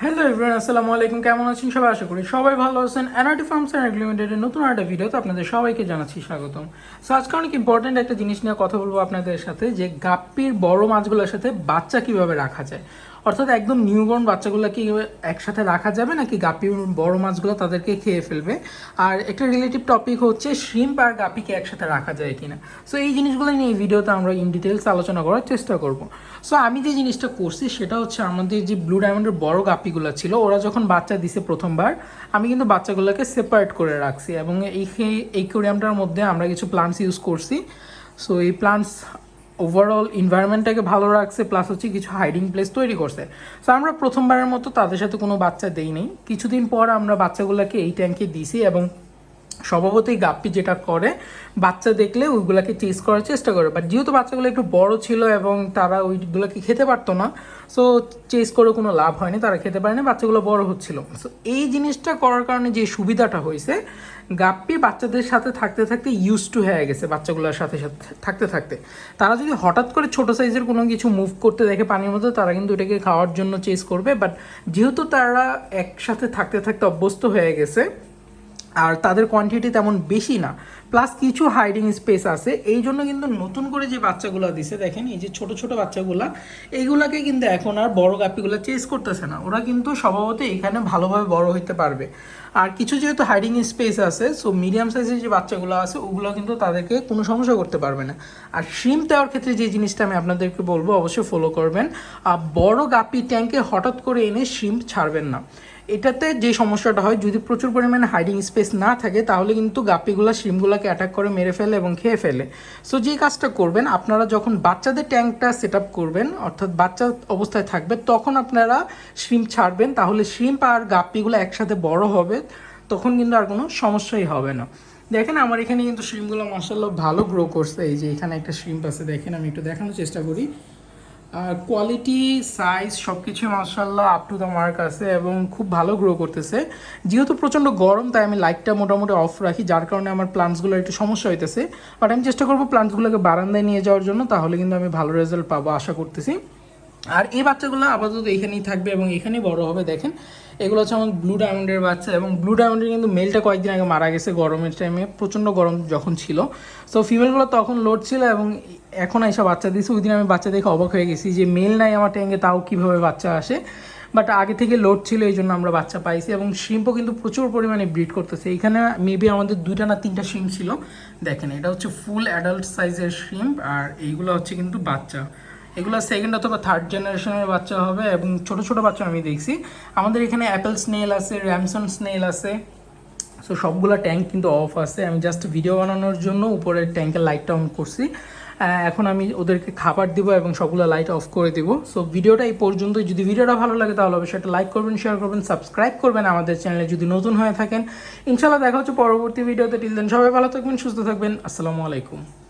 Hello everyone আসসালামু আলাইকুম, কেমন আছেন? সবাই আশা করি সবাই ভালো আছেন। এনআরটি ফার্মস অ্যান্ড লিমিটেডের নতুন একটা ভিডিওতে আপনাদের সবাইকে জানাচ্ছি স্বাগতম। সো আজকে অনেক ইম্পর্ট্যান্ট একটা জিনিস নিয়ে কথা বলব আপনাদের সাথে, যে গাপ্পির বড় মাছগুলোর সাথে বাচ্চা কীভাবে রাখা যায়। অর্থাৎ একদম নিউবর্ন বাচ্চাগুলো কি একসাথে রাখা যাবে নাকি গাপি বড় মাছগুলো তাদেরকে খেয়ে ফেলবে? আর একটা রিলেটিভ টপিক হচ্ছে শ্রিম্প আর গাপ্পিকে একসাথে রাখা যায় কিনা। সো এই জিনিসগুলো নিয়ে এই ভিডিওতে আমরা ইন ডিটেলস আলোচনা করার চেষ্টা করব। সো আমি যে জিনিসটা করছি সেটা হচ্ছে আমাদের যে ব্লু ডায়মন্ডের বড় গাপ্পিগুলো ছিল, ওরা যখন বাচ্চা দিছে প্রথমবার, আমি কিন্তু বাচ্চাগুলোকে সেপারেট করে রাখছি এবং এই এই মধ্যে আমরা কিছু প্লান্টস ইউজ করছি। সো এই প্লান্টস ওভারঅল এনভায়রনমেন্টটাকে ভালো রাখছে প্লাস হচ্ছে কিছু হাইডিং প্লেস তৈরি করছে। সো আমরা প্রথমবারের মতো তাদের সাথে কোনো বাচ্চা দেই নেই কিছুদিন পর আমরা বাচ্চাগুলোকে এই ট্যাঙ্কে দিছি এবং স্বভাবতই গাপ্পি যেটা করে, বাচ্চা দেখলে ওইগুলোকে চেস করার চেষ্টা করে। বাট যেহেতু বাচ্চাগুলো একটু বড় ছিল এবং তারা ওইগুলোকে খেতে পারতো না সো চেস করে কোনো লাভ হয়নি, তারা খেতে পারেনি, বাচ্চাগুলো বড় হচ্ছিল। সো এই জিনিসটা করার কারণে যে সুবিধাটা হয়েছে, গাপ্পি বাচ্চাদের সাথে থাকতে থাকতে ইউজ টু হয়ে গেছে বাচ্চাগুলোর সাথে সাথে থাকতে থাকতে। তারা যদি হঠাৎ করে ছোট সাইজের কোনো কিছু মুভ করতে দেখে পানির মধ্যে, তারা কিন্তু এটাকে খাওয়ার জন্য চেস করবে। বাট যেহেতু তারা একসাথে থাকতে থাকতে অভ্যস্ত হয়ে গেছে আর তাদের কোয়ান্টিটি তেমন বেশি না। প্লাস কিছু হাইডিং স্পেস আছে। এই জন্য কিন্তু নতুন করে যে বাচ্চাগুলো দিছে, দেখেন এই যে ছোট ছোট বাচ্চাগুলা, এইগুলাকে কিন্তু এখন আর বড় গাপিগুলো চেস করতেছে না। ওরা কিন্তু স্বভাবত এখানে ভালোভাবে বড় হইতে পারবে। আর কিছু যেহেতু হাইডিং স্পেস আছে সো মিডিয়াম সাইজের যে বাচ্চাগুলো আছে, ওগুলো কিন্তু তাদেরকে কোনো সমস্যা করতে পারবে না। আর শ্রিম দেওয়ার ক্ষেত্রে যে জিনিসটা আমি আপনাদেরকে বলব, অবশ্যই ফলো করবেন। আর বড় গাপি ট্যাঙ্কে হঠাৎ করে এনে শ্রিম ছাড়বেন না। এটাতে যে সমস্যাটা হয়, যদি প্রচুর পরিমাণে হাইডিং স্পেস না থাকে, তাহলে কিন্তু গাপ্পিগুলো শিমগুলোকে অ্যাটাক করে, মেরে ফেলে এবং খেয়ে ফেলে। সো যে কাজটা করবেন, আপনারা যখন বাচ্চাদের ট্যাঙ্কটা সেট করবেন, অর্থাৎ বাচ্চা অবস্থায় থাকবে, তখন আপনারা শ্রিম্প ছাড়বেন, তাহলে শ্রিম্প আর গাপ্পিগুলো একসাথে বড় হবে, তখন কিন্তু আর কোনো সমস্যাই হবে না। দেখেন, আমার এখানে কিন্তু শ্রিমগুলো মার্শাল্লাহ ভালো গ্রো করছে। এই যে এখানে একটা শ্রিম্প আছে, দেখেন, আমি একটু দেখানোর চেষ্টা করি। কোয়ালিটি সাইজ সব কিছু মার্শাল্লাহ আপ টু দ্য মার্ক আছে এবং খুব ভালো গ্রো করতেছে। যেহেতু প্রচণ্ড গরম, তাই আমি লাইটটা মোটামুটি অফ রাখি, যার কারণে আমার প্লান্টসগুলো একটু সমস্যা হইতেছে। বাট আমি চেষ্টা করব প্লান্টসগুলোকে বারান্দায় নিয়ে যাওয়ার জন্য, তাহলে কিন্তু আমি ভালো রেজাল্ট পাবো, আশা করতেছি। আর এই বাচ্চাগুলো আপাতত এখানেই থাকবে এবং এখানেই বড় হবে, দেখেন। এগুলো হচ্ছে আমার ব্লু ডায়মন্ডের বাচ্চা এবং ব্লু ডায়মন্ডের কিন্তু মেলটা কয়েকদিন আগে মারা গেছে গরমের টাইমে প্রচণ্ড গরম যখন ছিল। সো ফিমেলগুলো তখন লোড ছিল এবং এখন এসে বাচ্চা দিয়েছে। ওই দিন আমি বাচ্চা দেখে অবাক হয়ে গেছি যে মেল নাই আমার ট্যাঙ্কে, তাও কীভাবে বাচ্চা আসে? বাট আগে থেকে লোড ছিল এই জন্য আমরা বাচ্চা পাইছি এবং শ্রিম্পও কিন্তু প্রচুর পরিমাণে ব্রিড করতেছে। এখানে মেবি আমাদের দুইটা না তিনটা শ্রিম্প ছিল। দেখেন, এটা হচ্ছে ফুল অ্যাডাল্ট সাইজের শ্রিম্প আর এইগুলো হচ্ছে কিন্তু বাচ্চা। এগুলো সেকেন্ড অথবা থার্ড জেনারেশনের বাচ্চা হবে এবং ছোট ছোট বাচ্চা আমি দেখছি। আমাদের এখানে অ্যাপেল স্নেল আছে র্যামসন স্নেল আছে। সো সবগুলো ট্যাঙ্ক কিন্তু অফ আছে। আমি জাস্ট ভিডিও বানানোর জন্য উপরের ট্যাঙ্কের লাইটটা অন করছি। এখন আমি ওদেরকে খাবার দিব এবং সবগুলো লাইট অফ করে দিব। সো ভিডিওটা এই পর্যন্ত যদি ভিডিওটা ভালো লাগে তাহলে অবশ্যই একটা লাইক করবেন শেয়ার করবেন সাবস্ক্রাইব করবেন আমাদের চ্যানেলে যদি নতুন হয়ে থাকেন। ইনশাল্লাহ দেখা হচ্ছে পরবর্তী ভিডিওতে টিল দেন সবাই ভালো থাকবেন, সুস্থ থাকবেন। আসসালামু আলাইকুম।